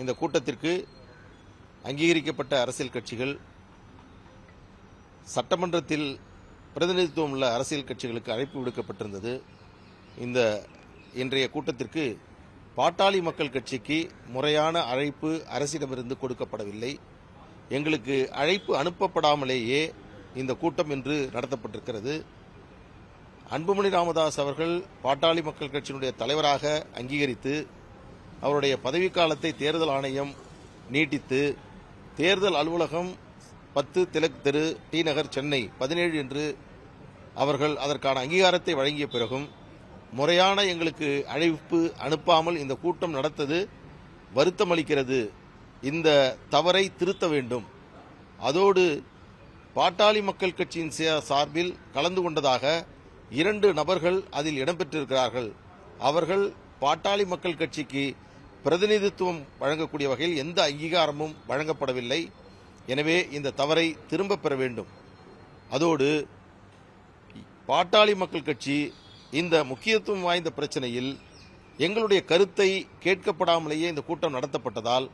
இந்த கூட்டத்திற்கு அங்கீகரிக்கப்பட்ட அரசியல் கட்சிகள் சட்டமன்றத்தில் பிரதிநிதித்துவம் உள்ள அரசியல் கட்சிகளுக்கு அழைப்பு விடுக்கப்பட்டிருந்தது. இந்த இன்றைய கூட்டத்திற்கு பாட்டாளி மக்கள் கட்சிக்கு முறையான அழைப்பு அரசிடமிருந்து கொடுக்கப்படவில்லை. எங்களுக்கு அழைப்பு அனுப்பப்படாமலேயே இந்த கூட்டம் இன்று நடத்தப்பட்டிருக்கிறது. அன்புமணி ராமதாஸ் அவர்கள் பாட்டாளி மக்கள் கட்சியினுடைய தலைவராக அங்கீகரித்து அவருடைய பதவிக்காலத்தை தேர்தல் ஆணையம் நீட்டித்து தேர்தல் அலுவலகம் பத்து திலக் தெரு டி நகர் சென்னை பதினேழு என்று அவர்கள் அதற்கான அங்கீகாரத்தை வழங்கிய பிறகும் முறையான எங்களுக்கு அழைப்பு அனுப்பாமல் இந்த கூட்டம் நடத்தது வருத்தமளிக்கிறது. இந்த தவறை திருத்த வேண்டும். அதோடு பாட்டாளி மக்கள் கட்சியின் சே- சார்பில் கலந்து கொண்டதாக இரண்டு நபர்கள் அதில் இடம்பெற்றிருக்கிறார்கள். அவர்கள் பாட்டாளி மக்கள் கட்சிக்கு பிரதிநிதித்துவம் வழங்கக்கூடிய வகையில் எந்த அங்கீகாரமும் வழங்கப்படவில்லை. எனவே இந்த தவறை திரும்பப் பெற வேண்டும். அதோடு பாட்டாளி மக்கள் கட்சி இந்த முக்கியத்துவம் வாய்ந்த பிரச்சனையில் எங்களுடைய கருத்தை கேட்கப்படாமலேயே இந்த கூட்டம் நடத்தப்பட்டதால்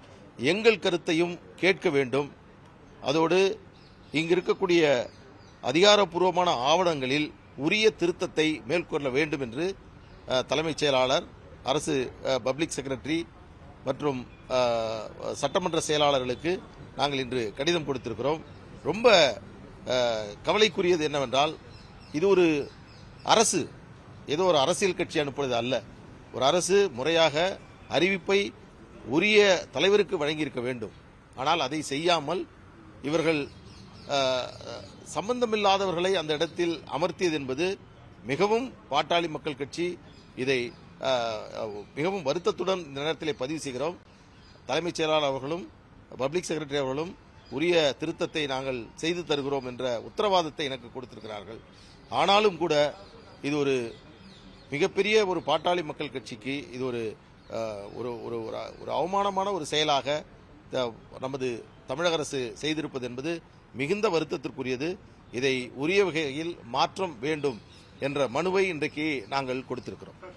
எங்கள் கருத்தையும் கேட்க வேண்டும். அதோடு இங்கு இருக்கக்கூடிய அதிகாரப்பூர்வமான ஆவணங்களில் உரிய திருத்தத்தை மேற்கொள்ள வேண்டும் என்று தலைமைச் செயலாளர் அரசு பப்ளிக் செக்ரட்டரி மற்றும் சட்டமன்ற செயலாளர்களுக்கு நாங்கள் இன்று கடிதம் கொடுத்திருக்கிறோம். ரொம்ப கவலைக்குரியது என்னவென்றால் இது ஒரு அரசு. ஏதோ ஒரு அரசியல் கட்சி அனுப்புவது அல்ல. ஒரு அரசு முறையாக அறிவிப்பை உரிய தலைவருக்கு வழங்கியிருக்க வேண்டும். ஆனால் அதை செய்யாமல் இவர்கள் சம்பந்தமில்லாதவர்களை அந்த இடத்தில் அமர்த்தியது என்பது மிகவும் பாட்டாளி மக்கள் கட்சி இதை மிகவும் வருத்தத்துடன் இந்த நேரத்தில் பதிவு செய்கிறோம். தலைமைச் செயலாளர் அவர்களும் பப்ளிக் செக்ரட்டரி அவர்களும் உரிய திருத்தத்தை நாங்கள் செய்து தருகிறோம் என்ற உத்தரவாதத்தை எனக்கு கொடுத்திருக்கிறார்கள். ஆனாலும் கூட இது ஒரு மிகப்பெரிய ஒரு பாட்டாளி மக்கள் கட்சிக்கு இது ஒரு ஒரு ஒரு ஒரு- ஒரு அவமானமான ஒரு செயலாக த- நமது தமிழக அரசு செய்திருப்பது என்பது மிகுந்த வருத்தத்திற்குரியது. இதை உரிய வகையில் மாற்றம் வேண்டும் என்ற மனுவை இன்றைக்கு நாங்கள் கொடுத்திருக்கிறோம்.